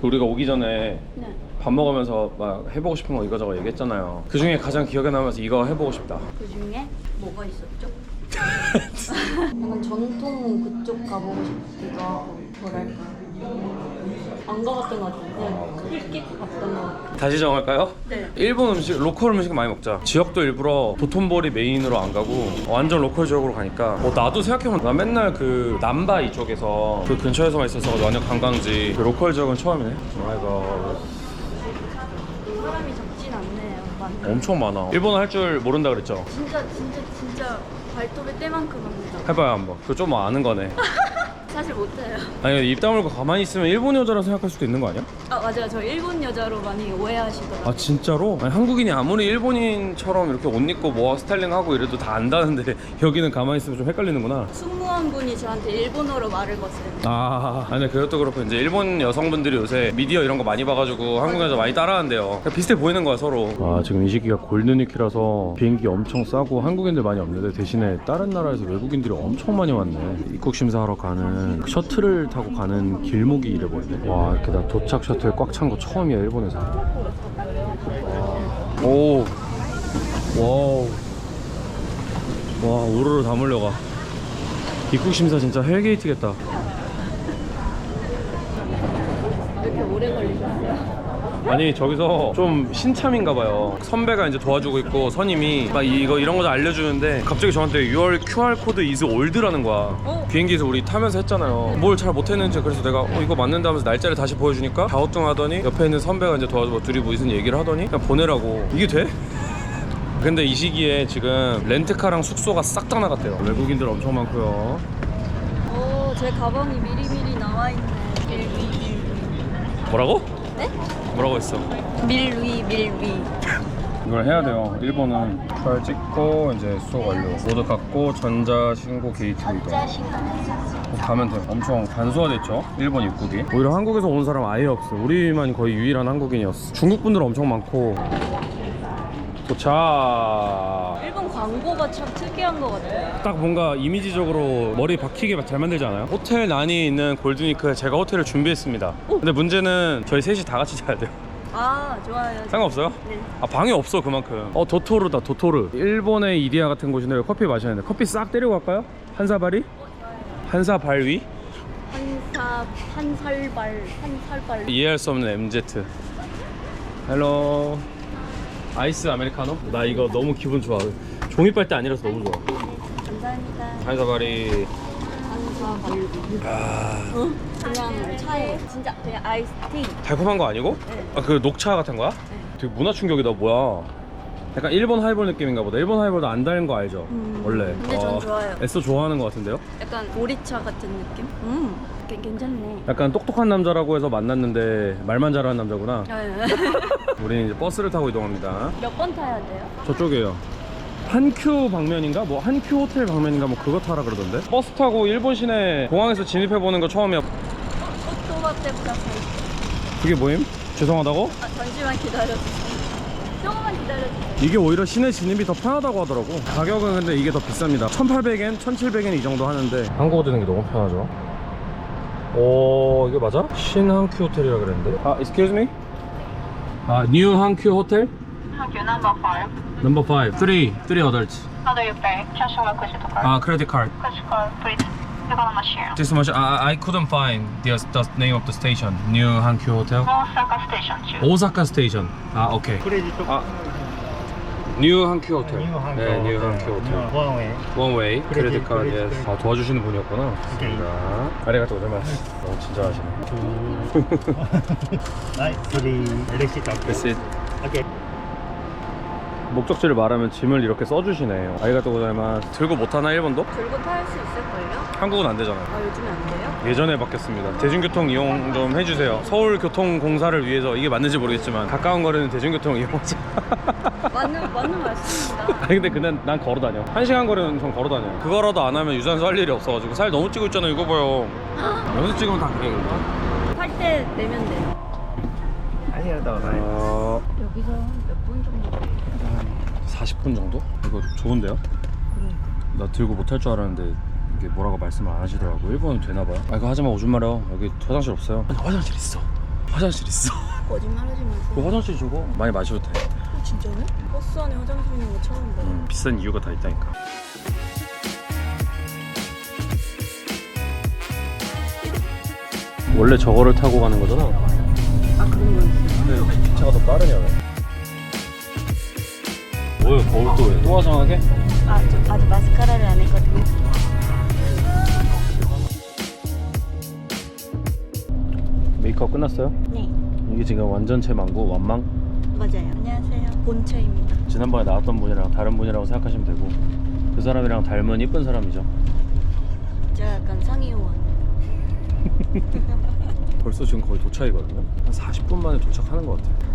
그 우리가 오기 전에 네. 밥 먹으면서 막 해보고 싶은 거 이거저거 얘기했잖아요. 그 중에 가장 기억에 남아서 이거 해보고 싶다. 그 중에 뭐가 있었죠? 약간 전통 그쪽 가보고 싶기도 하고 뭐랄까 안 가봤던 것 같은데 그냥 클릭 봤던 것 같아요 다시 정할까요? 네. 일본 음식, 로컬 음식 많이 먹자. 지역도 일부러 도톤보리 메인으로 안 가고 완전 로컬 지역으로 가니까 어, 나도 생각해보면 나 맨날 그 남바 이쪽에서 그 근처에서만 있어서 완전 관광지 그 로컬 지역은 처음이네. 아이고 사람이 적진 않네요 많 엄청 많아. 일본어 할 줄 모른다 그랬죠? 진짜 진짜 진짜 발톱의 때만큼 합니다 해봐요 한번. 그거 좀 아는 거네. 사실 못해요. 아니 입 다물고 가만히 있으면 일본 여자라 생각할 수도 있는 거 아니야? 아 맞아요. 저 일본 여자로 많이 오해하시더라고요. 아 진짜로? 아니, 한국인이 아무리 일본인처럼 이렇게 옷 입고 뭐 스타일링하고 이래도 다 안다는데 여기는 가만히 있으면 좀 헷갈리는구나. 승무원 분이 저한테 일본어로 말을 거세요. 아 아니 그것도 그렇고 이제 일본 여성분들이 요새 미디어 이런 거 많이 봐가지고 한국 여자 많이 따라한대요. 그러니까 비슷해 보이는 거야 서로. 아 지금 이 시기가 골든위키라서 비행기 엄청 싸고 한국인들 많이 없는데 대신에 다른 나라에서 외국인들이 엄청 많이 왔네. 입국 심사하러 가는 셔틀을 타고 가는 길목이 이래버리네. 와 이렇게 나 도착 셔틀 꽉 찬 거 처음이야 일본에서. 오. 와우. 와 우르르 다 몰려가. 입국 심사 진짜 헬게이트겠다 왜 이렇게 오래 걸리셨어요? 아니 저기서 좀 신참인가 봐요 선배가 이제 도와주고 있고 선임이 막 이거 이런 거좀 알려주는데 갑자기 저한테 Your QR 코드 is old라는 거야 어? 비행기에서 우리 타면서 했잖아요 뭘 잘 못했는지 그래서 내가 어 이거 맞는다 하면서 날짜를 다시 보여주니까 갸우뚱하더니 옆에 있는 선배가 이제 도와주고 둘이 무슨 얘기를 하더니 그냥 보내라고 이게 돼? 근데 이 시기에 지금 렌트카랑 숙소가 싹 다 나갔대요 외국인들 엄청 많고요 오, 제 가방이 미리미리 나와 있네. 뭐라고? 네? 뭐라고 했어? 밀위, 밀위. 이걸 해야 돼요. 일본은 QR 찍고 이제 수속 완료. 모두 갖고 전자 신고 게이트로 이동. 가면 돼요. 엄청 간소화돼 있죠. 일본 입국이. 오히려 한국에서 온 사람 아예 없어. 우리만 거의 유일한 한국인이었어. 중국 분들 엄청 많고. 도착. 일본 광고가 참 특이한 것 같아요. 딱 뭔가 이미지적으로 머리 박히게 잘 만들지 않아요? 호텔 난이 있는 골드니크에 제가 호텔을 준비했습니다. 근데 문제는 저희 셋이 다 같이 자야 돼요. 아, 좋아요. 상관없어요? 네. 아 방이 없어 그만큼 어 도토르다 도토르 일본의 이디야 같은 곳인데 커피 마시는데 커피 싹 때리고 갈까요? 한사발이? 한사발 위? 한사, 한살발, 한살발. 이해할 수 없는 MZ 헬로 아이스 아메리카노? 나 이거 너무 기분 좋아 종이 빨대 아니라서 너무 좋아 감사합니다. 한 사발이 한 사발. 아 어? 그냥 차에 진짜 그냥 아이스티. 달콤한 거 아니고? 네. 아 그 녹차 같은 거야? 되게 문화 충격이다 뭐야 약간 일본 하이볼 느낌인가 보다 일본 하이볼도 안 달는 거 알죠? 음, 원래 근데 전 좋아요. 애써 좋아하는 거 같은데요? 약간 보리차 같은 느낌? 음, 괜- 괜찮네. 약간 똑똑한 남자라고 해서 만났는데 말만 잘하는 남자구나. 우리는 이제 버스를 타고 이동합니다. 몇 번 타야 돼요? 저쪽이에요. 한큐 방면인가? 뭐 한큐 호텔 방면인가? 뭐 그거 타라 그러던데. 버스 타고 일본 시내 공항에서 진입해 보는 거 처음이야. 오토바 때보다 그게 뭐임? 죄송하다고? 아, 잠시만 기다려주세요. 조금만 기다려주세요. 이게 오히려 시내 진입이 더 편하다고 하더라고. 가격은 근데 이게 더 비쌉니다. 1,800엔, 1,700엔 이 정도 하는데 한국어 듣는 게 너무 편하죠. 오, 이게 맞아? 신한큐 호텔이라 그랬는데. 아, excuse me? 아, 뉴 한큐 호텔? Your number five. Number 5. 3. 3 adults. How do you pay? Cash or credit card? 아, credit card. Cash card, please. Gonna machine. This much. I, I couldn't find the, the name of the station. New Hankyu Hotel. Osaka Station 2. 오사카 스테이션. 아, 오케이. 아, New Hankyu Hotel. 네, New Hankyu Hotel. One way. One way. 크레딧 크레딧, 카드. 크레딧. 아, 도와주시는 분이었구나. 좋습니다. 아리가또 고자이마스. 어, 진짜 하시네. Receipt. Okay. That's it. Okay. 목적지를 말하면 짐을 이렇게 써주시네요. 아리가또 고자이마스. 들고 못하나 일본도? 들고 탈 수 있을걸요? 한국은 안 되잖아요. 아, 요즘에 안 돼요? 예전에 바뀌었습니다. 대중교통 이용 좀 해주세요. 서울교통공사를 위해서 이게 맞는지 모르겠지만 가까운 거리는 대중교통 이용하자. 맞는, 맞는 말씀입니다. 아니 근데 그냥 난 걸어 다녀. 한 시간 거리는 전 걸어 다녀. 그거라도 안 하면 유산소 할 일이 없어가지고 살 너무 찌고 있잖아. 이거 봐요. 여기서 찍으면 다 그래 근데. 탈때 내면 돼요. 어, 여기서 몇 분 정도? 40분 정도? 이거 좋은데요? 나 들고 못할 줄 알았는데 이게 뭐라고 말씀을 안 하시더라고. 일본은 되나 봐요. 아 이거 하지 마 오줌 마려. 여기 화장실 없어요. 아니, 화장실 있어. 화장실 있어 거짓말하지 마세요. 그 화장실 주고 많이 마셔도 돼 어, 진짜네? 버스 안에 화장실 있는 거 처음 봐. 음, 비싼 이유가 다 있다니까 원래 저거를 타고 가는 거잖아 아 그런 거였어요? 근데 기차가 더 빠르냐 왜 뭐야 거울 또 왜 또 화장하게? 아, 저 아직 마스카라를 안 했거든요. 메이크업 끝났어요? 네, 이게 지금 완전체 망고 완망 맞아요. 안녕하세요. 본체입니다. 지난번에 나왔던 분이랑 다른 분이라고 생각하시면 되고 그 사람이랑 닮은 이쁜 사람이죠 제가 약간 상의호원. 벌써 지금 거의 도착이거든요 한 40분 만에 도착하는 것 같아요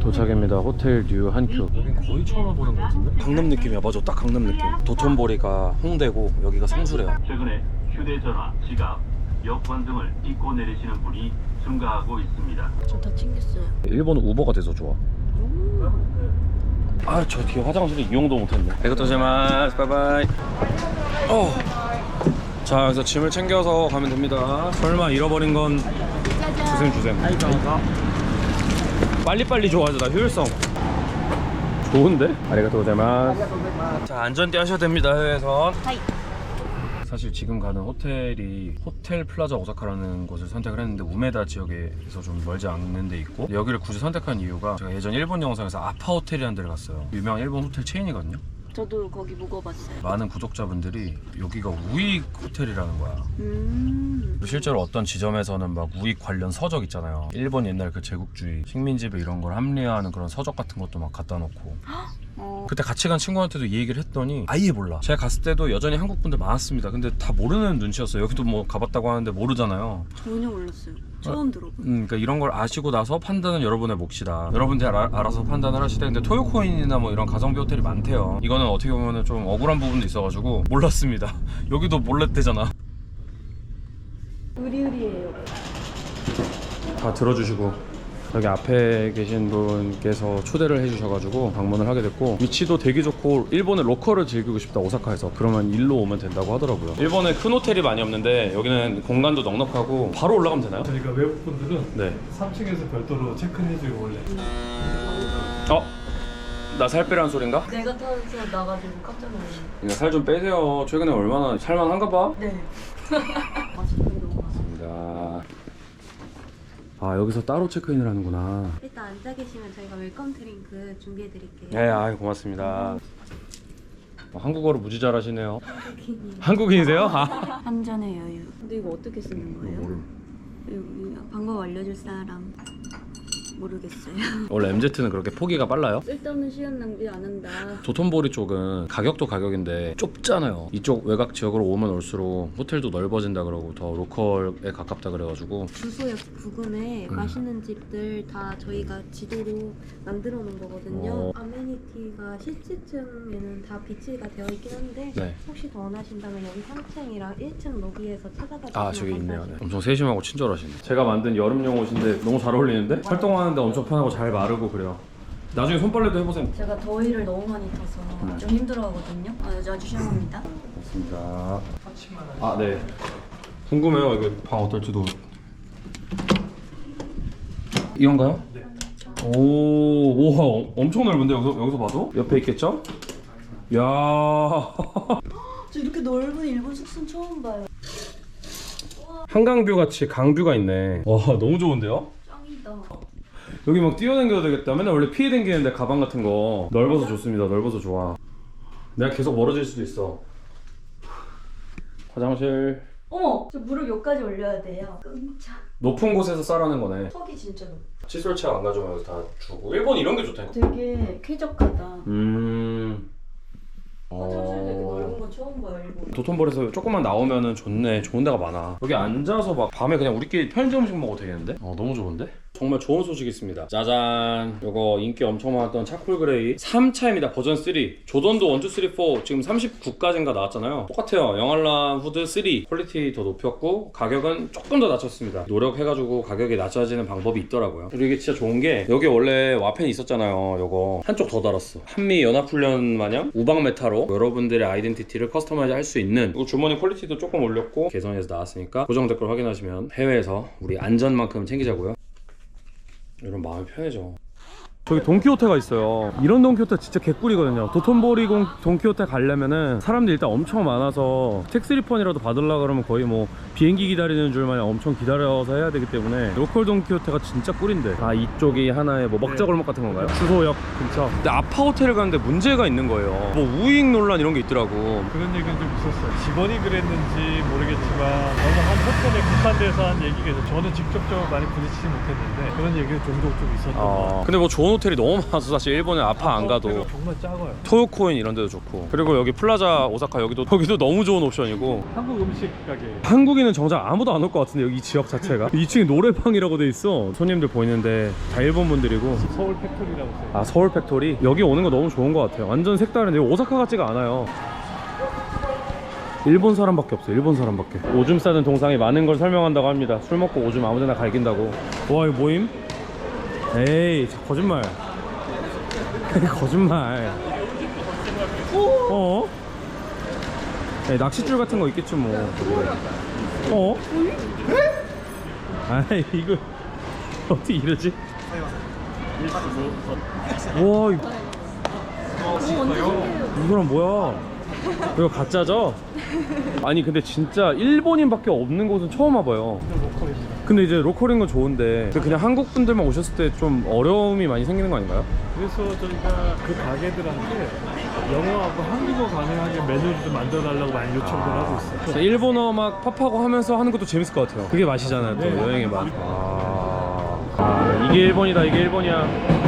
도착입니다. 호텔 뉴 한큐. 여긴 거의 처음 와보는 것 같은데? 강남 느낌이야. 맞아. 딱 강남 느낌. 도톤보리가 홍대고 여기가 성수래요. 최근에 휴대전화, 지갑, 여권 등을 잊고 내리시는 분이 증가하고 있습니다. 저 다 챙겼어요. 일본 우버가 돼서 좋아. 아 저 뒤에 화장실에 이용도 못했네. 에고토제마스. 바이바이. 어. 자 그래서 짐을 챙겨서 가면 됩니다. 설마 잃어버린 건 주셈 주셈 빨리빨리 좋아하잖아 효율성. 좋은데? 아리가토 고자이마스. 자 안전띠 하셔야 됩니다 해외선. 하이. 사실 지금 가는 호텔이 호텔 플라자 오사카라는 곳을 선택을 했는데 우메다 지역에서 좀 멀지 않는 데 있고 여기를 굳이 선택한 이유가 제가 예전 일본 영상에서 아파 호텔이라는 데를 갔어요. 유명한 일본 호텔 체인이거든요 저도 거기 묵어봤어요. 많은 구독자분들이 여기가 우익 호텔이라는 거야 음. 실제로 어떤 지점에서는 막 우익 관련 서적 있잖아요 일본 옛날 그 제국주의 식민지배 이런 걸 합리화하는 그런 서적 같은 것도 막 갖다 놓고 어. 그때 같이 간 친구한테도 이 얘기를 했더니 아예 몰라 제가 갔을 때도 여전히 한국 분들 많았습니다 근데 다 모르는 눈치였어요 여기도 뭐 가봤다고 하는데 모르잖아요 전혀 몰랐어요. 처음 들어봐. 음, 그러니까 이런 걸 아시고 나서 판단은 여러분의 몫이다. 여러분들이 알아, 알아서 판단을 하시되 근데 토요코인이나 뭐 이런 가성비 호텔이 많대요. 이거는 어떻게 보면 좀 억울한 부분도 있어가지고 몰랐습니다. 여기도 몰랐대잖아. 의리의리해요. 다 들어주시고 여기 앞에 계신 분께서 초대를 해주셔가지고 방문을 하게 됐고 위치도 되게 좋고 일본의 로컬을 즐기고 싶다 오사카에서 그러면 일로 오면 된다고 하더라고요 일본에 큰 호텔이 많이 없는데 여기는 공간도 넉넉하고 바로 올라가면 되나요? 저희가 외국 분들은 네 3층에서 별도로 체크인해주고 원래 어? 나 살 빼라는 소린가? 내가 타는 차 나가지고 깜짝 놀랐네. 살좀 빼세요 최근에 얼마나 살만한가 봐 네. 맛있는 많아. 감사합니다. 아 여기서 따로 체크인을 하는구나. 일단 앉아 계시면 저희가 웰컴 드링크 준비해 드릴게요. 네, 아 고맙습니다. 어, 한국어를 무지 잘하시네요. 한국인이세요? 아. 한 잔의 여유. 근데 이거 어떻게 쓰는 거예요? 모름. 여기 방법 알려줄 사람 모르겠어요. 원래 MZ는 그렇게 포기가 빨라요? 쓸데없는 시간 낭비 안 한다. 도톤보리 쪽은 가격도 가격인데 좁잖아요. 이쪽 외곽 지역으로 오면 올수록 호텔도 넓어진다 그러고 더 로컬에 가깝다 그래가지고 주소역 부근에 음. 맛있는 집들 다 저희가 지도로 만들어 놓은 거거든요. 어. 아메니티가 실지층에는 다 비치가 되어 있긴 한데 네. 혹시 더 원하신다면 여기 3층이랑 1층 로비에서 찾아가시면 아 저기 있네요. 네. 엄청 세심하고 친절하시네. 제가 만든 여름용 옷인데 너무 잘 어울리는데 활동하는 데 엄청 편하고 잘 마르고 그래요. 나중에 손빨래도 해보세요. 제가 더위를 너무 많이 타서 네. 좀 힘들어하거든요. 아, 아주 시원합니다. 맞습니다. 아 네. 궁금해요. 이거 방 어떨지도. 이건가요? 네. 오, 우와, 어- 엄청 넓은데 여기서 여기서 봐도 옆에 있겠죠? 야, 저 이렇게 넓은 일본 숙소는 처음 봐요. 한강뷰 같이 강뷰가 있네. 와, 너무 좋은데요? 짱이다. 여기 막 뛰어다녀도 되겠다. 맨날 원래 피해 다니는데 가방 같은 거 넓어서 좋습니다. 넓어서 좋아. 내가 계속 멀어질 수도 있어. 화장실 어머, 저 무릎 여기까지 올려야 돼요. 끔짝. 높은 곳에서 싸라는 거네. 턱이 진짜 높아. 칫솔 체안 가져오면 여기 다 주고. 일본 이런 게 좋다니까. 되게 쾌적하다. 음. 화장실 되게 어. 넓은 거 처음 봐요, 일본. 도톤볼에서 조금만 나오면은 좋네. 좋은 데가 많아. 여기 앉아서 막 밤에 그냥 우리끼리 편의점 음식 먹어도 되겠는데? 어, 너무 좋은데? 정말 좋은 소식이 있습니다. 짜잔. 요거 인기 엄청 많았던 차콜 그레이 3차입니다. 버전 3. 조던도 1, 2, 3, 4 지금 39까지인가 나왔잖아요. 똑같아요. 영알람 후드 3 퀄리티 더 높였고 가격은 조금 더 낮췄습니다. 노력해가지고 가격이 낮춰지는 방법이 있더라고요. 그리고 이게 진짜 좋은 게 여기 원래 와펜이 있었잖아요. 요거 한쪽 더 달았어. 한미 연합훈련 마냥 우방 메타로 여러분들의 아이덴티티를 커스터마이즈 할 수 있는 그리고 주머니 퀄리티도 조금 올렸고 개선해서 나왔으니까 고정 댓글 확인하시면 해외에서 우리 안전만큼 챙기자고요. 이런 마음이 편해져. 저기 돈키호테가 있어요. 이런 돈키호테 진짜 개꿀이거든요. 도톤보리 공- 돈키호테 가려면은 사람들이 일단 엄청 많아서 택시 리펀이라도 받으려 그러면 거의 뭐 비행기 기다리는 줄 마냥 엄청 기다려서 해야 되기 때문에 로컬 돈키호테가 진짜 꿀인데. 아 이쪽이 하나의 뭐 먹자 골목 같은 건가요? 주소역 근처. 근데 아파 호텔을 가는데 문제가 있는 거예요. 뭐 우익 논란 이런 게 있더라고. 그런 얘기는 좀 있었어요. 직원이 그랬는지 모르겠지만 어느 한 호텔에 국한돼서 한 얘기가 있어요. 저는 직접적으로 많이 부딪히지 못했는데 그런 얘기가 종종 좀 있었던 것 아, 같아요. 근데 뭐 좋은 호텔이 너무 많아서 사실 일본에 아파 안 가도 호텔은 정말 작아요. 토요코인 이런 데도 좋고 그리고 여기 플라자 오사카 여기도 여기도 너무 좋은 옵션이고 한국 음식 가게. 한국인은 정작 아무도 안 올 것 같은데 여기 이 지역 자체가 2층에 노래방이라고 돼 있어 손님들 보이는데 다 일본 분들이고 서울 팩토리라고 써요. 아 서울 팩토리 여기 오는 거 너무 좋은 것 같아요 완전 색다른데 오사카 같지가 않아요 일본 사람밖에 없어요 일본 사람밖에 오줌 싸는 동상이 많은 걸 설명한다고 합니다 술 먹고 오줌 아무데나 갈긴다고 와 이거 모임? 에이 자, 거짓말 거짓말 어? 야, 낚싯줄 같은 거 있겠지 뭐 어? 아이 이거 어떻게 이러지? 와 이거 이 사람 뭐야 이거 가짜죠? 아니 근데 진짜 일본인밖에 없는 곳은 처음 와봐요 로컬입니다. 근데 이제 로컬인 건 좋은데 근데 그냥 한국 분들만 오셨을 때 좀 어려움이 많이 생기는 거 아닌가요? 그래서 저희가 그 가게들한테 영어하고 한국어 가능하게 메뉴를 좀 만들어 달라고 많이 요청을 하고 있어요. 일본어 막 팝하고 하면서 하는 것도 재밌을 것 같아요 그게 맛이잖아요 또 네. 여행의 맛 아... 아, 이게 일본이다 이게 일본이야